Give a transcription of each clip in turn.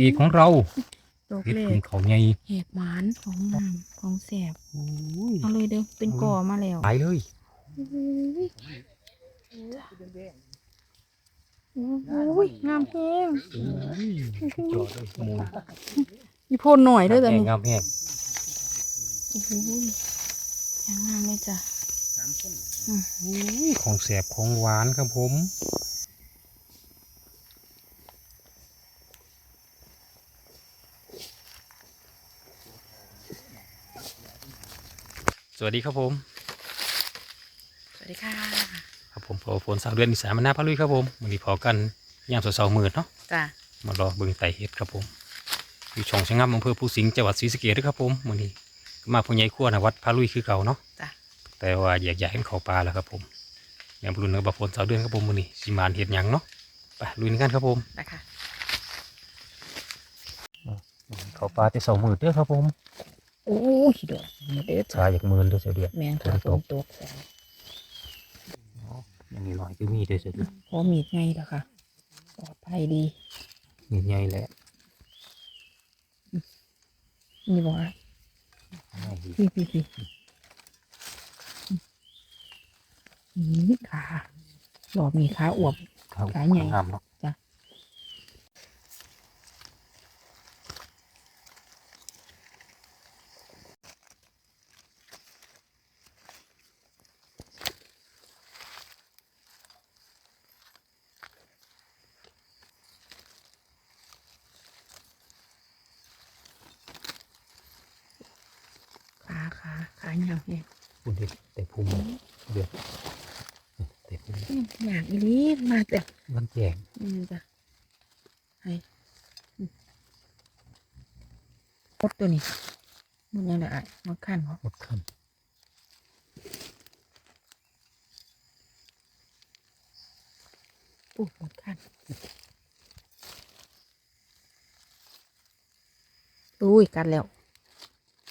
อีกของเราดอกเฮ็ดเล็พึ่งกเขาใหญ่แหกหมานของงามของแสบโอ้ยเอาเลยเด้อเป็นก่อมาแล้วไปเลยโอ้ยงามแห้งโอ้ยจอดเลยมูลอีโพนหน่อยเด้อจ้ะแห้งนี่งามแห้งโอ้โหยังงามเลยจ้ะโอ้ยของแสบของหวานครับผม สวัสดีครับผม สวัสดีค่ะ ครับผมพอฝนสาวเดือนอีสานมาหน้าพะลุยครับผมวันนี้พอกันยามสาวๆมืดเนาะจ้ะมารอเบิ่งไต่เห็ดครับผม อยู่ช่องชะงับอำเภอภูสิงห์จังหวัดศรีสะเกษด้วยครับผมวันนี้ก็มาผู้ใหญ่ขั้วนะวัดพาลุยคือเก่าเนาะจ้ะแต่ว่าอยากอยากเห็นเขาปลาแล้วครับผมยังบรุนเนื้อบะฝนสาวเดือนครับผมวันนี้สิมานเห็ดหยังเนาะไปลุยกันครับผมได้ค่ะเขาปลาแต่สองมือเด้อครับผม โอ้ยดอกเด้อชาอยากมืนเด้อเสียเดือนแมงค่ะฝฝนนตตกกจ้ะยังมีหน่อยคือมีเด้อเสียเดือนพอมีดไงล่ะค่ะปลอดภัยดี มีใหญ่แหละนี่บอกว่าไม่ดีพี่พี่พี่นี่ขาหลอบมีขาอวบครับขาใหญ่งามเนาะ จ้ะ ขา ขาขาเหี่ยวเนี่ยคุณเด็กแต่ภูมิเดือดแต่ภูมิอยากอีนี้มาแต่มันแจงนี่จ้ะให้อืมพดตัวนี้มันยังไงอะมาขั้นเหรอหมดขั้นปุ๊บมาขั้นอุ้ยกัดแล้ว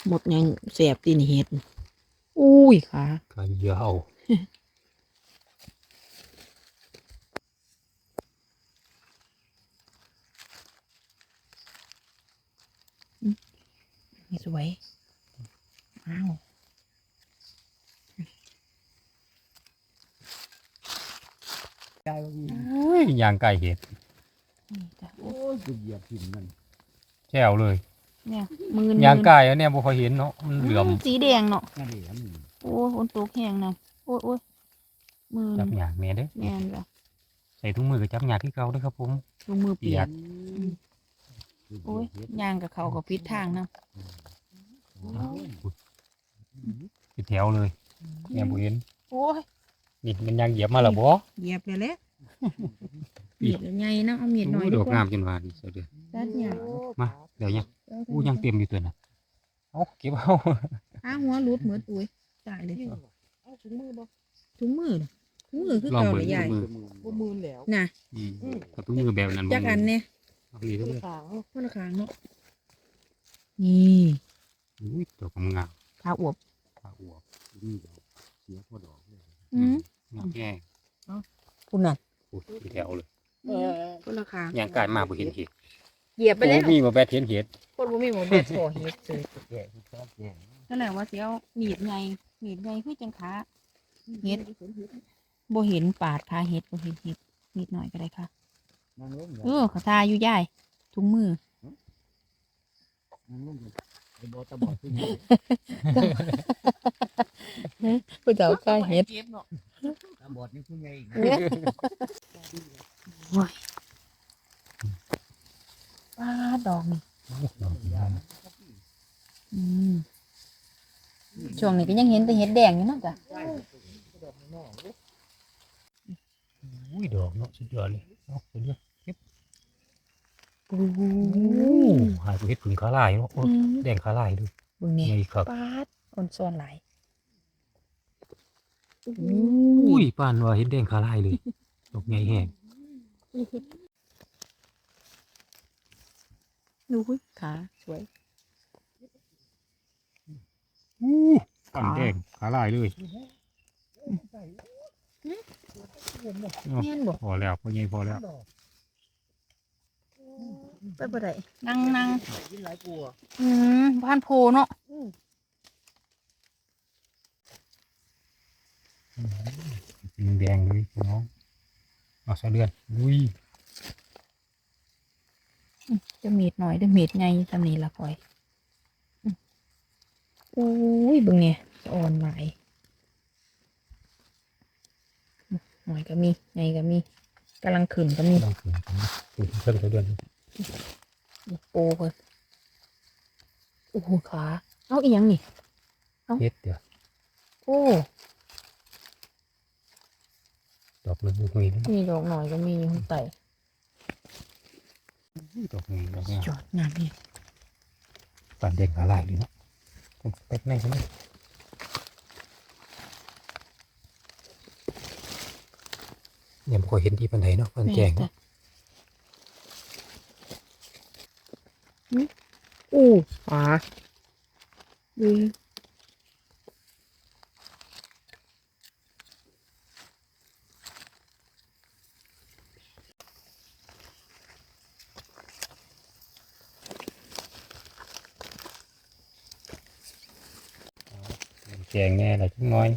หมดยังแสบตีนเห็ด อุ้ยขาก็ยาวนี่สวยอ้าวโอ้ยยางไก่เห็ดนี่จ้ะโอ้โอ้ยกูเหยียบหินมันแช่วเลย เนี่ยมือนยางไก่อันเนี้ยบ่ค่อยเห็นเนาะมันเหลื่อมสีแดงเนาะนั่นเองโอ้ยฝนตกแห้งนะโอ้ยโอ้ยมือจับหยากแม่เด้อแม่นจ้ะใส่ถุงมือกับจับหยากที่เก่าเด้อครับผมลงมือเปียกโอ้โอ้ยยยางกับเขากับพิษทางนะเป็นแถวเลยแม่บ่เห็นโอ้ยนี่มันยางเหยียบมาแล้วบ่เหยียบเลยแหละ มีดใหญ่นะเอามีดหน่อยโอ้ดีดอกกว่างามจนว่าดีเสียเด้อตัดเนี่ยมาเดี๋ยวยังอู้ยังเต็มอยู่ตัวน่ะเอาเก็บเอาอ้าหัวรุดเหมือนตุ้ยตายเลยเอาถุงมือบ่ถุงมือน่ะถุงมือคือลองเก่าเบิ่เลงยใหญ่มือบ่มือแล้วน่ะอืมกับถุงมือแบบนั้นบ่จักอันเนี่ยเอาดีเด้อขางคนละข้างเนาะนี่อุ้ยดอกงามขาอวบๆขาอวบนี่ดอกเสียพอดอกเลยอืมงามแก่คุณน่ะพูดเป็นแถวเลย เออคนละข้างยางกายมาบ่เห็นเห็ดเหยียบไปแล้วโอ้มีบ่แบดเห็นเห็ดคนบ่มีหมอแบบพอเฮ็ดเลยแก่ชอบแก่นั่นแหละว่าสิเอามีดไงมีดไงคือจังขาเฮ็ดบ่เห็นปาดขาเฮ็ดบ่เห็นเฮ็ดมีดหน่อยก็ได้ค่ะนั่งลงเออเขาทาอยู่ยายถุงมือนั่งลงไอ้บ่ตะบอดขึ้นผู้เจ้าก็เฮ็ดตะบอดนี่ผู้ใหญ่อีกโอ้ยป้าดอกนี่อืม ช่วงนี้ก็ยังเห็นแต่เห็ดแดงอยู่เนาะจ้ะอุ้ยดอกเนาะสุดยอดเลยเนาะสุดยอดเก็บโอ้โอ้หายไปเห็ดผึ่งขาลายเนาะโอ้แดงขาลายด้วยเบิ่งนี่ใหญ่ครับปาดอ่อนซ้อนหลายอุ้ยปานว่าเห็นแดงขาลายเลยดอกใหญ่แห้ง ดูหุ้ยขาสวย อู้ปานแดงขาลายเลยเนาะแม่นบ่พอแล้วพอใหญ่พอแล้วไปบ่ได้นั่งนั่งกินหลายกลัวอืมบ้านโพเนาะสีแดงเลยพี่น้องเอาใส่เดือนอุ้ยจะมีดหน่อยเด้อมีดไงตำนี้ละคอยอืมอุ้ยเบิ่งเนี่ยสะ อ่อนหลายอืมหน่อยก็มีไงก็มีกำลังขึ้นก็มีต้องขืนกันนะขืนเพิ่มใส่เดือนโปเพิ่นโอ้โหขาเอาอีหยังนี่เฮ็ดเดี๋ยวโอ้ดอกนึงดอกนี้นะมีดอกหน่อยก็มีอยู่ข้างใต้ดอกนี้ดอกนี้จอดงามนี่ปันเด็กหาลายเลยเนาะต้องแป๊กแน่ใช่ไหม ยังไม่ค่อยเห็นที่ปันไดเนาะปันแจงเนาะอืมอู้ขาอือแจงแน่อะไรจังน้อย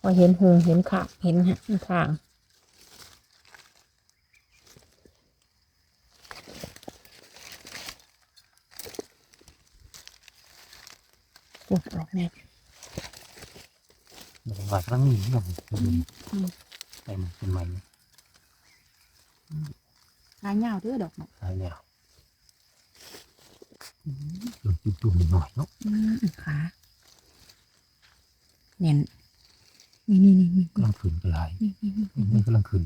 พอเห็นหงเห็นขางเห็นฮะข้างปวดออกแน่ ดอก ว่าครั้งนี้เนาะอืมไอ้มันเป็นใหม่หายาวเด้อดอกเนาะหายาวลงจุ่มๆหน่อยเนาะอืมขาเน่นนี่นี่นี่นี่กำลังขืนกระไรนี่นี่นี่มันกำลังขืน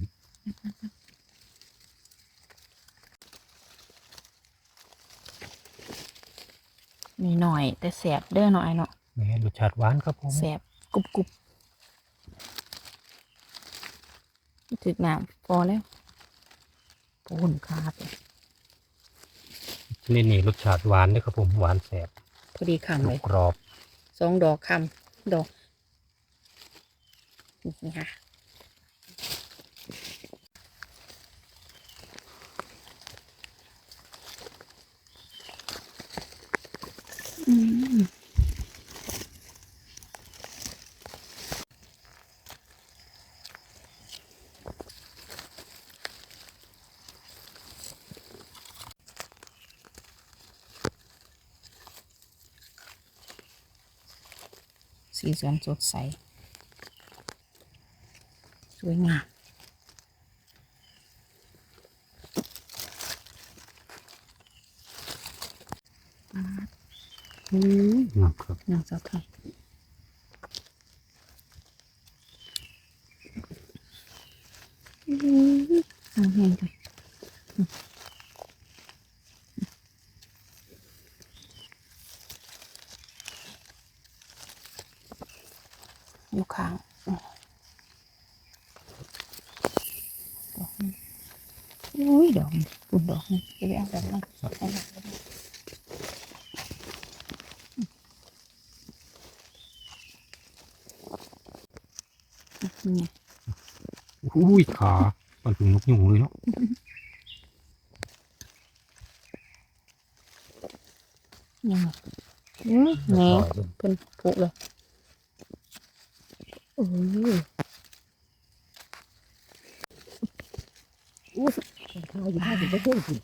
นี่หน่อย แต่แสบเด้อหน่อยเนาะแม่รสชาติหวานครับผมแสบกรุบกรุบ ถึกน้ำพอแล้วปูนคาบเลยชนิดนี้รสชาติหวานเด้อครับผมหวานแสบพอดีคำเลยกรอบสองดอกคำดอกนี่ค่ะอืม สีสันสดใส สวยงามอืมงามครับนางสาวไทยอื้อหือเอาแห้งเลยอืม อยู่ข้างดอกนี้อุ้ยดอกนี้ปุ่นดอกนี้จะไปเอาดอกนั้นนี่อุ้ยขาปันถึงนกยุงเลยเนาะยังไงอืมแหนเพิ่นผูกเลย โอ้ยข้าวอยู่ห้าสิบเปอร์เซ็นต์สิ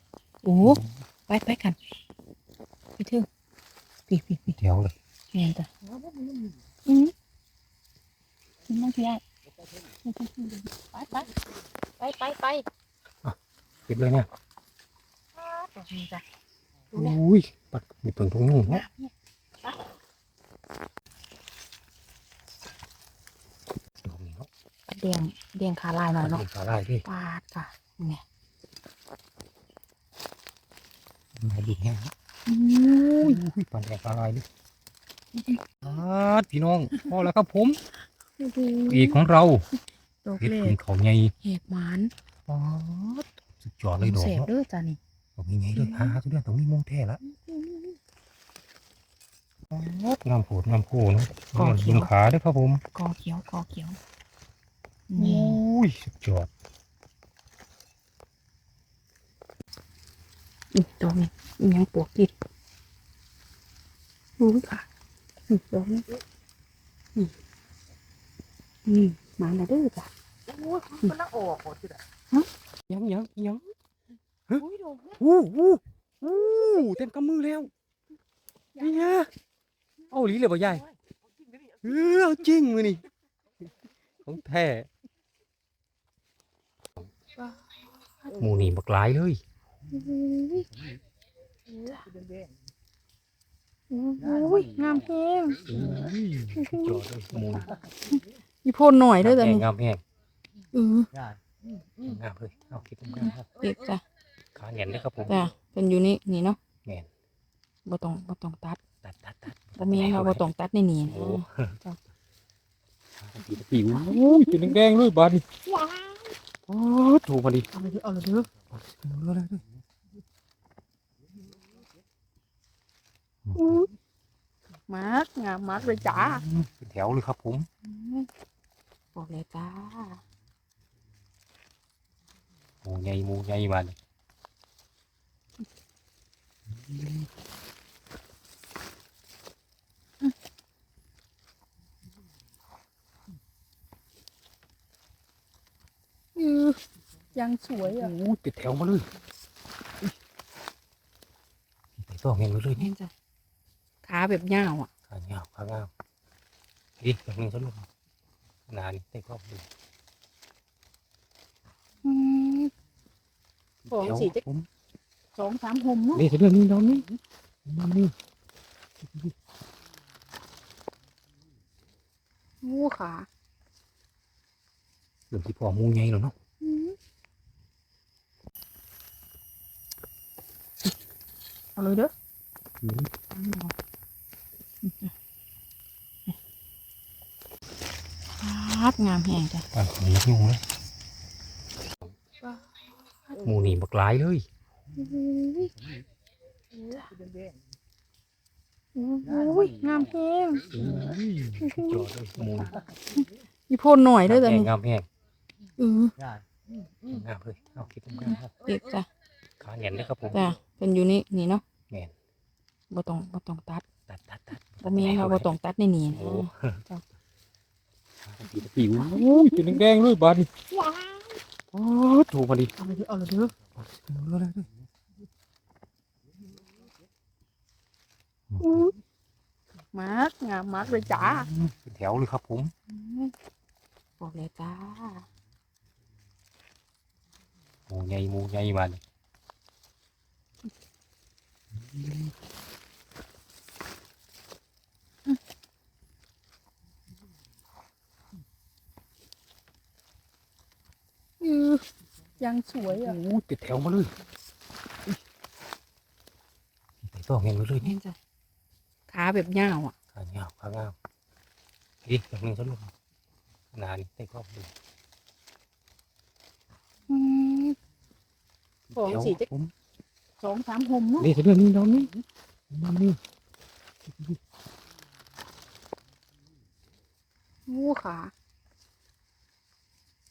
โอ้ไปไปกันไปเถอะปีปีปีแถวเลยแม่นจ้ะอืมนั่งที่ได้ไปไปไปไปไปเก็บเลยเนี่ยดอกนี้จ้ะดูแลอุ้ยปัดมีเพิ่งทุ่งนุ่งเนาะดอกนี้เนาะ เดียงเดียงขาลายหน่อยเนาะขาลายดิปาดค่ะเนี่ยมาดูแห้งอือุ้มยปันแดงขาลายดิอาดพี่น้องพอแล้วครับผมอีกของเราดอกเฮ็ดเล็พึ่งกเขาใหญ่เห็ดหวานป๊าดสุดยอดเลยดอกเสพเนาะเด้อจ้ะนี่ดอกใหญ่ๆเลยหาทุเรียนตรงนี้มงแท้ละป๊าดงามโผดงามโคเนาะยิงขาเด้วยครับผมกอเขียวกอเขียวโอ้ยสุดยอดอีกดอกนี้อีหยังปวกกินรู้ค่ะอีกดอกนี้นี่นี่มาแล้วเด้อจ้ะโอ้ยมันละออกหมดที่ไหนยังยังยังอุ้ยดอกนี้อู้อู้อู้เต็มกำมือแล้วนี่ไงเอาหลีเลยบ่ยายเออเอาจริงมือนี่ของแท้ หมูนี่บักหลายเลยอุ้ยงามแฮงอุ้ยสุดยอดเลยหมูอีโพนหน่อยเด้อจ้ะแห้งนี่งามแห้งเออได้งามเลยเอาคิดตรงกันครับเก็บจ้ะขาแหงนเลยครับผมจ้ะเป็นอยู่นี่นี่เนาะแม่นบ่ต้องบ่ต้องตัดตัดตัดตัดแต่แม่เราบ่ต้องตัดในนี่นะโอ้ผิวเป็นแดงๆเลยบาดนี่ว้าว โอ้ถูกพอดี เอาเลยเด้อเอาเลยเด้อเอาเลยเลยอุ้ยมากงามมากเลยจ้าเป็นแถวเลยครับผมบอกเลยจ้าหมูใหญ่หมูใหญ่บาดนี่อื ยังสวยอะโอ้ติดแถวมาเลยใส่ตัวเห็นมาเลยเห็นจ้ะขาแบบยาวอะขางามขางามอีกแบบนึงสรุปนานเต็มรอบเลยอืมของสีจะผมสองสามหมเนาะนี่เรื่องนี้น้องนี่น้องนี่โอ้ขาเรื่องที่พ่อมูใหญ่แล้วเนาะเอาเลยเด้ออืมครับงามแห่งจ้ะปานของยักษ์ยุงเลยหมูนี่บักหลายเลยอุ้ยงามแห้งหมูอีโพนหน่อยเด้อจ้ะแห้งนี่งามแห้ง ออได้งามเลยเอาคิดตรงกันครับเก็บจ้ะขาแหงนเลยครับผมจ้ะเป็นอยู่นี่นี่เนาะแม่นบ่ต้องบ่ต้องตัดตัดตัดตัดแต่แม่เราบ่ต้องตัดในนี่นะโอ้จ้ะผิวเป็นแดงๆเลยบาดนี่ว้าวโอ้ถูกพอดีเอาเลยเด้อเอาเลยเด้อเอาเลยเลยอุ้ยมากงามมากเลยจ้าเป็นแถวเลยครับผมบอกเลยจ้า หมูใหญ่หมูใหญ่บาดนี่อือยังสวยอะโอ้ติดแถวมาเลยใส่ตัวเห็นมาเลยเห็นจ้ะขาแบบยาวอะ ขางามขางามอีกแบบนึงสรุปนานเต็มรอบเลย อืม ของสีจะผมสองสามหมเนาะนี่เรื่องนี้น้องนี่น้องนี่โอ้ขา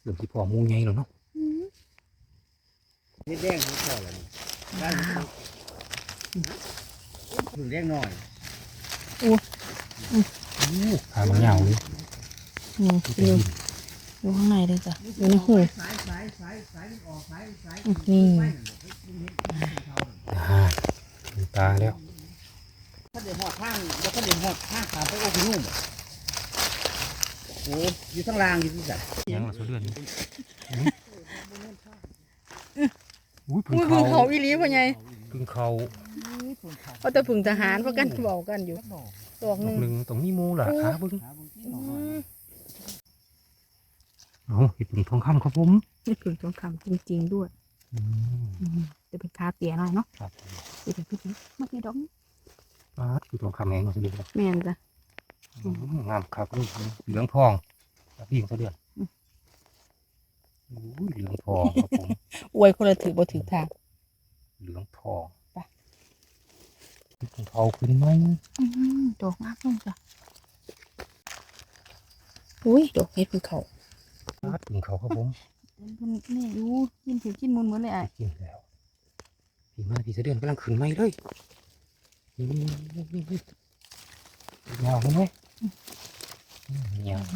เรื่องที่พ่อหมูใหญ่แล้วเนาะอืมนี่แดงของพ่อเลยได้ถึงแดงหน่อยขามันยาวเลยนี่อยู่ อยู่ข้างในเลยจ้ะอยู่ในหูสายสายสายสายออกสายสายนี่อ่ามีตาแล้วถ้าเดี๋ยวหอดข้างแล้วถ้าเดี๋ยวหอดข้างขาไปโอ้พี่นุ่มโอ้อยู่ทั้งรางอยู่ที่สัตว์ยังละสุดเลือดนี่อุ้ยพึ่งอุ้ยเขาพึ่งเขาอีหลีพ่อใหญ่พึ่งเขาเขาแต่พึ่งทหารเพราะกันเบากันอยู่ดอกหดอนึ่กงหนึ่งตรงนี้มูล่ะขาเบึ้ง อืม เอาเห็ดพึ่งทองคำครับผมนี่พึ่งทองคำจริงๆด้วยอืมอืมจะเป็นคาเตียหน่อยเนาะครับเดี๋ยวพี่เมื่อกี้ดอกนี้ปาดคือทองคำแหงมาสุดเลือดแม่นจ้ะอืมงามครับลูกเหลืองทองแล้วพี่ยิงสุดเลือดอืมอุ้ยเหลืองทองครับผมอวยคนละถือบ่ถือทางเหลืองทองไปพึ่งเขาขึ้นไหมอืมดอกงามเลยจ้ะอุ้ยดอกเห็ดพึ่งเขา ปาดพึ่งเขาครับผมเพิ่นนี่อยู่กินถือกินมุนเหมือนเลยอะกินแล้วพี่มาพี่เสะเดือนกำลังขึ้นไม้เลยนี่นี่นี่นี่นี่ยาวไหมยาวข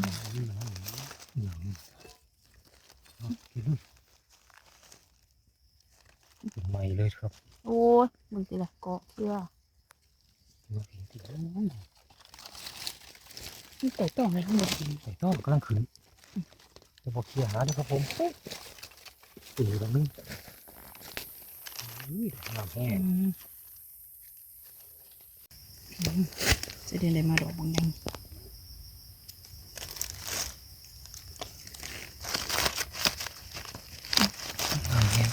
ึ้นไม้เลยครับ โอ้ยมึงสิละเกาะเสื้อมาพี่ที่โอ้ยนี่แต่ต้องอะไรทั้งหมดใส่ต้อมกำลังขึ้น จะบอกเคลียร์หาด้วยครับผมขึ้นอยู่ตรงนี้อุ้ยน้ำแห้งจะเดินได้มาดอกบางยังแห้ง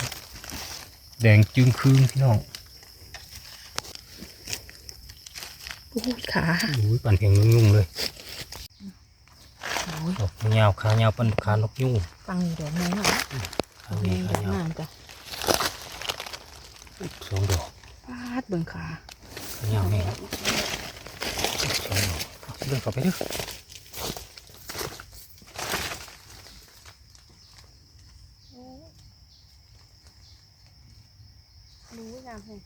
แดงจึงคืนพี่น้องโอ้ยขาอุ้ยปั่นเพียงยุ่งๆเลย ดอกยาวขายาวปั่นขานกยุ่งฟังนี่ดอกนึงเนาะขาดอกยานี้วดอกขายาวงามจ้ะสองดอกปาดเบิ่งขาขายาวแห้งสองดอกเอาเดินเข้าไปเด้อรู้งามเลย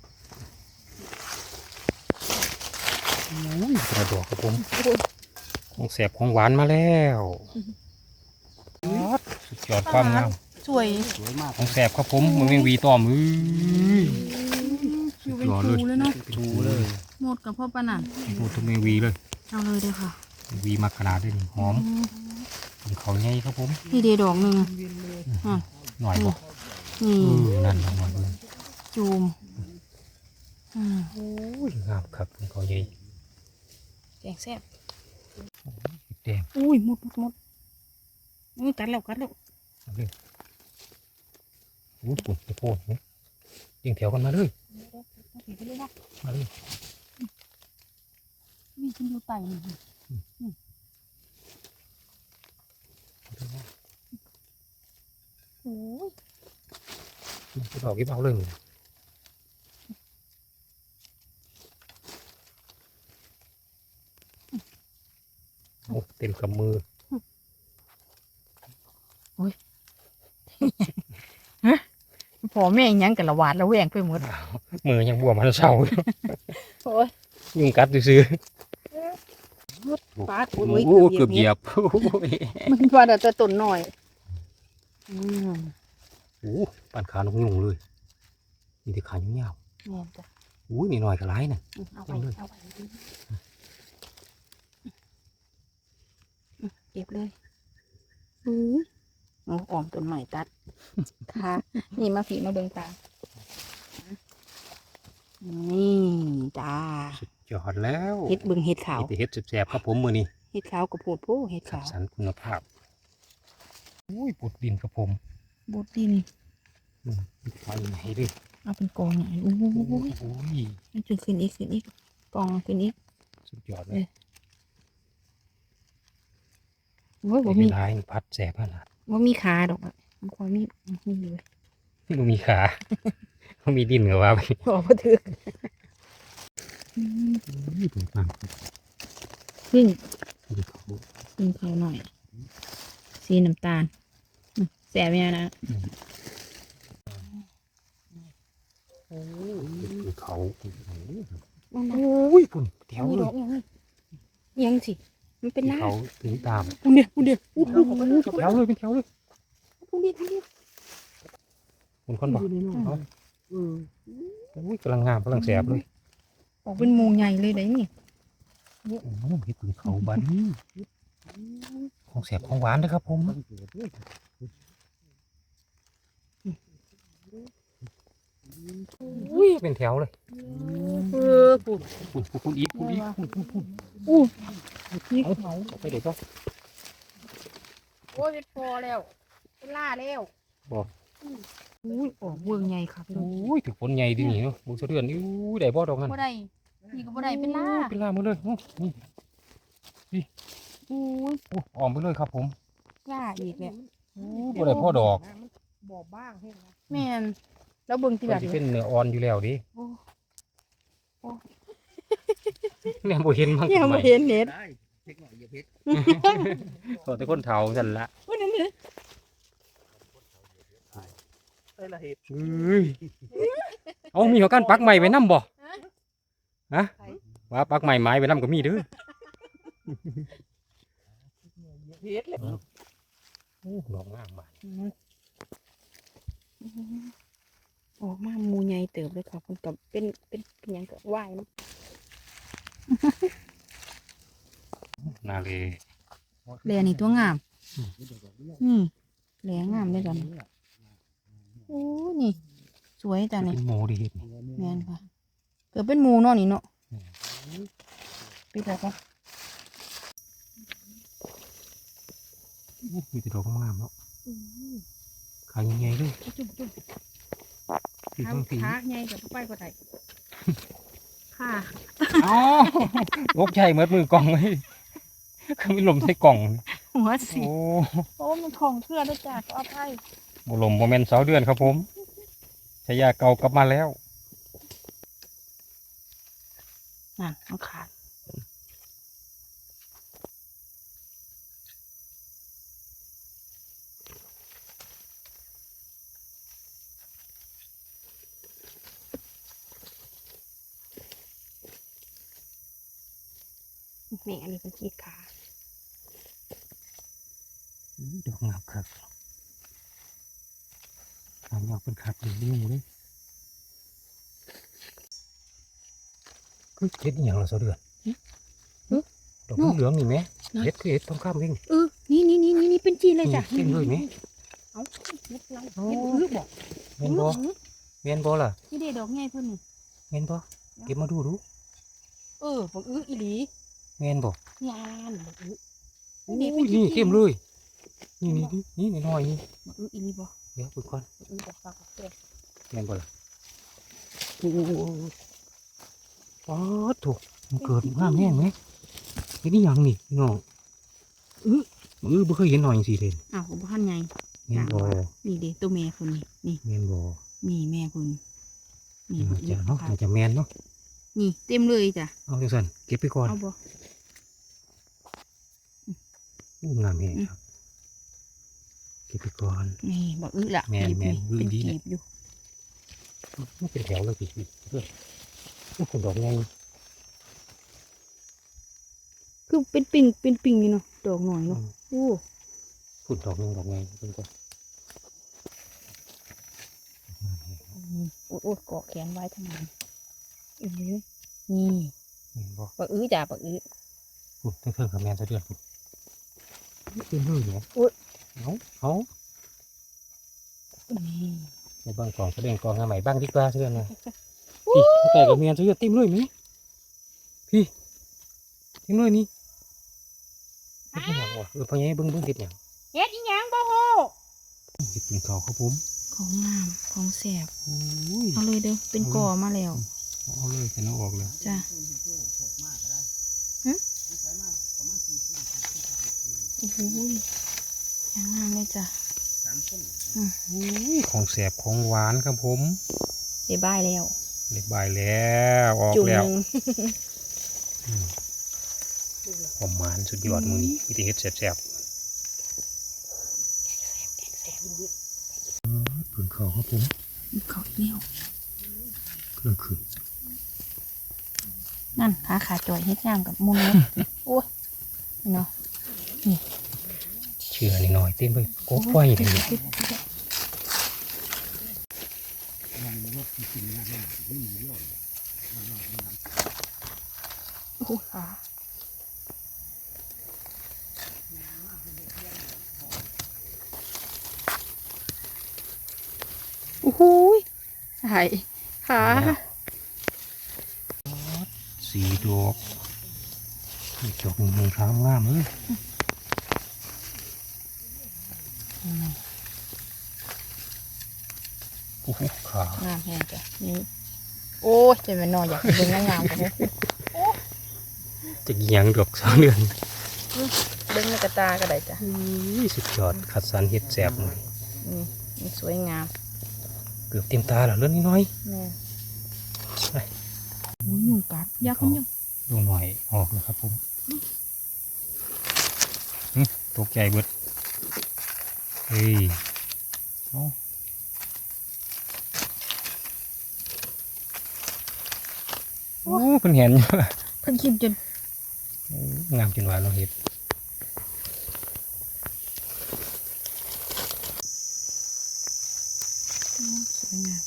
โอ้ยกระดอกครับผม ของแสบของหวานมาแล้วสุดยอดความงามสวยสวยมากของแสบครับผมมือเวงวีต้อมเอ้ยอยู่เป็นฟูเลยเนาะชูเลยหมดกับพ่อปานันพูดถึงเมงวีเลยเอาเลยเด้อค่ะวีมาขนาดนี้นี่หอมเป็นเขาใหญ่ครับผมนี่เดดอกหนึ่งอะหน่อยบ่นี่เออนั่นละหน่อยเบิ่งจูมอืมโอ้ยงามครับเป็นเขาใหญ่แกงแซ่บ แดงอุ้ยหมดหมดหมดอุ้ยกัดแล้วกัดแล้วเอาเลยโอ้ยปุ่นตะโพนเนี่ยยิงแถวกันมาเลยถือไปเลยนะมาเลยมีชิ้นอยู่ไต่นี่โอ้ยไปดอกกี่เบาเลย โอ้เต็มกำมือพอแม่งยังกับละหวาดละแวงไปหมดมือยังบวมมันเศร้าอยู่โอ้ยยุงกัดซื้อปาดโอ้โอ้ยโหเกือบเหยียบโอ้ยมันว่าแต่ตัวต้นหน่อยอืมโอ้ปั่นขานกยุงเลยมีแต่ขายยาวแม่นจ้ะๆอุ้ยนี่หน่อยก็ร้ายน่ะอืมเอาไปเอาเลยเอาไปอืมเก็บเลยอือโอ้ออมต้นใหม่ตัด ค่ะ นี่มาผีมาเบิ่งตา นี่จ้าสุดยอดแล้วเฮ็ดเบิ่งเฮ็ดขาวมีแต่เฮ็ดแสบๆครับผมมือนี้เฮ็ดขาวกับโพดโพเฮ็ดขับขาวสันคุณภาพอุ้ยปุดดินครับผมบดดินอืมไฟไหนดิเอาเป็นกองใหญ่โอ้โหโอ้ยมันจะขึ้นอีกขึ้นอีกกองขึ้นอีกสุดยอดเลเอยอ โอ้ยบ่แต่มีลายนี่พัดแสบขนาดบ่มีขาดอกอะมันควายมีมีอยู่เลยมันมีขามันมีดินเหรอวะไปบ่บ่ถืออืมอุ้ยผมฟังขึ้นดูเขาขึ้นเขาหน่อย สีน้ำตาลอืมแสบเนี่ยนะโอ้ยดูเขามันโอ้ยปุ่นแถวมีเลดยอกยังนี่ยังสิ มันเป็นหน้าเขาถึงตามพุ่นเดียวพุ่นเดียวโอ้โหแถวเลยเป็นแถวเลยพุ่นเดียวพุ่นเดียวคุณคนบอกอืมโอ้ยกำลังงามกำลังแสบเลยออกเป็นหมูใหญ่เลยได้นี่โอ้โหเห็ดถึงเขาบัดนี้ของแสบของหวานนะครับผมอุ้ยเป็นแถวเลยเออพุ่นปุ่นปุ่นปุ่นอีกปุ่นอีกปุ่นปุ่นปุ่น อู้นี่เอาเขาเอาไปเดี๋ยวก็โอ้ยเป็นพอแล้วเป็นล่าแล้วบอกอุ้ยออกเวิงใหญ่ครับโอ้ยถือผลใหญ่ดีนี่เนาะบุษเรือนอู้ยได้บ่ดอกนั้นบ่ได้นี่ก็บ่ได้เป็นล่าเป็นล่าหมดเลยอู้นี่อุ้ยโอ้ออมไปเลยครับผมล่าอีกแหละอู้บ่ได้พ่อดอกบ่บ้างให้นะแม่นแล้วเบิ่งที่มัแบนบจะเป็นเนื้ออ่อนอยู่แล้วดิโอ้ เนี่ยบ่เห็นมั้งยังบ่เห็นเน็ตได้เทคโนโลยีเพชรตัวแต่คนเฒ่าสั่นละว่านั่นนี่ได้ละเห็ดเอ้ยเอามีหัวกันปักใหม่ไว้นํบ่ฮะว่าปักใหม่ไม้ไว้นํก็มีเด้อเฮ็ดเลยโอ้ดอกงามบาดออกมาหมูใหญ่เติบเลยค่ะคุณกับเป็นเป็นเป็นหยังกับว่ายเนาะนาเลแหลนี่ตัวงาม อืมแหลงามเลยกันโอ้นี่ สวยจ้ะนี่เป็นโมดีเฮ็ดนี่แม่นค่ะ เกิดเป็นหมูเนาะนี่เนาะปิดแล้วก็มีแต่ดอกงามๆเนาะขายใหญ่ๆเลยจุ๊บจุ๊บพี่ต้องพี่ขาใหญ่กับไปก็ได้ ค่ะอ๋ออกใหญ่เหมือนมือกล่องเลยคือมีลมใส่กล่อง หัวสีโอ้โอ้มันของเพื่อด้วยจ้ะก็เอาไปบ่ลมบ่แม่นเสาเดือนครับผมชายาเก่ากลับมาแล้วนั่นมันขาด นี่อันนี้เป็นขีดขาดอกงามครับขายาวเป็นขาดเป็นนิ้วเลยคือเห็ดอหย่างละเสาเดือนดอกเหลืองๆนี่ไหมเห็ดคือเห็ดทองคำเองเออนี่นี่นี่นี่เป็นจีนเลยจ้ะนี่เต็มเลยไหมเอาเม็ดลังโอ้เม็ดอื้อบอกแม่นบ่แม่นบ่ล่ะนี่เด็ดดอกใหญ่เพิ่นนี่แม่นบ่เก็บมาดูดู เออบอกอื้ออีหลี แม่นบ่ยานบอกอื้อโอ้นี่ยเป็นนี่จริงๆเต็มเลยนี่นี่นี่นี่น้อยๆนี่บอกอื้ออีหลีบอกเดี๋ยวปุดก่อนอื้อบอกฝากบอกเพื่อนแม่นบ่ล่ะโอ้โหป๊าดถูกมันเกิดงามแห้งไหมเห็นนี่ยังนี่พี่น้องอื้ออื้อบ่เคยเห็นหน่อยจังซี่เลยอ้าวบ่ทันใหญ่แม่นบ่นี่เด็ตัวแม่เพิ่นนี่นี่แม่นบ่นี่แม่เพิ่นนี่น่าบอกจะอื้อเนาะค่ะน่าจะแม่นเนาะนี่เต็มเลยจ้ะเอาจังซั่นเก็บไปก่อนเอาบ่อู้ งามแห้งครับเก็บไปก่อนนี่บอกอื้อละแม่นกีบแม่นนี่เป็นอื้อดีกีเนี่ยบอยู่มันเป็นแถวเลยพี่พี่เพื่อนนี่คนดอกไงคือเป็นปิ่งเป็นปิ่งนี่เนาะดอกหน่อยเนาะโอ้ฝุ่นดอกหนึงดอกไงเพิ่นก็อืมโอ้โอ้เกาะแขนไว้ทำไมอื้อนี่เห็นบ่บอกอื้อจ้ะบอกอื้อฝุ่นเพิ่งๆกับแมนซะเดือนฝุ่น เต็มเลยเนี่ยอุ๊ยเอาเอานี่ในบางกล่องแสดงกล่องงานใหม่บ้างดีกว่าเชื่อนนะพี่แต่กับแมนซะเดือนเต็มเลยไหมพี่เต็มเลยนี่เฮ็ดหยังวะเออพอยังเบิ่งเบิ่งเฮ็ดหยังเฮ็ดอีหยังบ่ฮู้เฮ็ดกินข้าวครับผมของงามของแสบโอ้ยเอาเลยเด้อเป็นกอมาแล้วเอาเลยจะเอาออกแล้วจ้ะฮะโอ้โหยังงามเลยจ้ะโอ้ยของแสบของหวานครับผมเดี๋ยวบายแล้วเรียบร้อยแล้วออกจุ่มแล้วหนึ่งประมาณสุดยอดมือนี้วิธีเฮ็ดแซ่บๆผืนเขาครับผมเขาเหนียวเครื่องขืนนั่นขาขาจ่อยเฮ็ดงามกับมุนเนาะโอ้ยเนาะ เชื่อนิดหน่อยเต็มไปโก๊กไฟเลยเนี่ยโอ้โหขาโอ้โหใช่ขาสีดอกนี่ดอกหนึ่งขาวงามเลย โอ้โหขาวงามแฮงจ้ะนี่โอ้ยจะเป็นนอนอยากเบิ่งงามๆกันเลยจะกี่ยังดอกสองเดือนเบิ่งในกระตาก็ได้จ้ะอุ้ยสุดยอดคัดสรรเฮ็ดแซ่บเลยนี่นี่สวยงาม เกือบเต็มตาแล้วเรื่องนี้น้อยแม่ไปโอ้ยยุงกัดอยากมันยุงลงหน่อยออกแล้วครับผมหึตกใจเบิด เฮ้ยเอาโอ้เพิ่นเห็นอยู่เพิ่นคิดจนงามจนว่าเราเห็นโอ้สวยงาม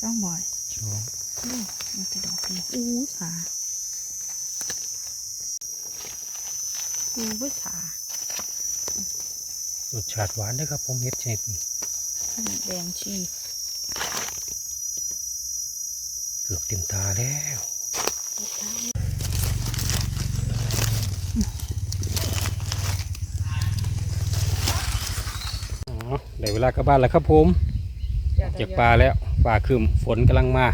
จ้องบ่อยช่วงโอ้มันจะดอกดีอู้สาอู้วิสารส ชาติหวานเด้อครับ ผมเฮ็ดชนิดนี้แดงชีเกือบเต็มตาแล้วอ๋อได้เวลากลับบ้านแล้วครับผมเก็บปลาแล้วปลาคืมฝนกำลังมา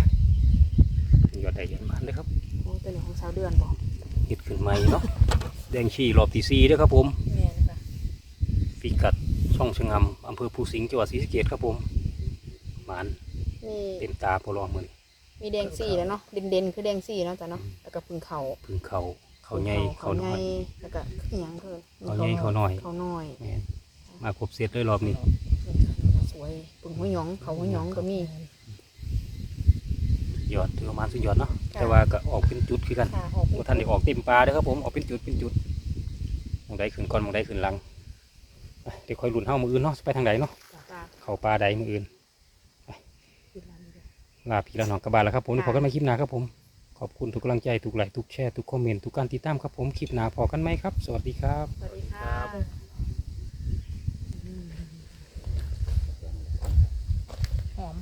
หยอดได้หยอดมาเลยครับโอ้ตัวนี้ของสาวเดือนบ่เห็ดขึ้นใหม่เนาะแดงชีรอบที่สี่เด้อครับผมแม่นค่ะ พิกัดช่องชะงำอำเภอภูสิงห์จังหวัดศรีสะเกษครับผมหมานมีเต็มตาพอลองมือนี่มีแดงสีแล้วเนาะเด่นเด่นๆคือแดงสีเนาะจ้ะเนาะแล้วก็พึ่งเขาพึ่งเขาเขาใหญ่เขาน้อย ใหญ่แล้วก็คือหยังเพิ่นเขาใหญ่เขาน้อย เขาน้อยแม่นมาครบเซตเลยรอบนี้สวยพึ่งหัวหยองเขาหัวหยองก็มี ยอดถือว่ามาสุดยอดเนาะแต่ว่าก็ออกเป็นจุดคือกันค่ะออกว่าท่านได้ออกเต็มปลาเด้อครับผมออกเป็นจุดเป็นจุดหมองใดขึ้นก่อนหมองใดขึ้นหลังไป เดี๋ยวค่อยหลุ้นเท้ามืออื่นเนาะสิไปทางไหนเนาะเขาปลาใดมืออื่นลาพี่ลาน้องกระบาลแล้วครับผมพอกันไม่คลิปหน้าครับผม ขอบคุณทุกกำลังใจทุกไลค์ทุกแชร์ทุกคอมเมนต์ทุกการติดตามครับผมคลิปหน้าพอกันไหมครับ สวัสดีครับ สวัสดีครับหอม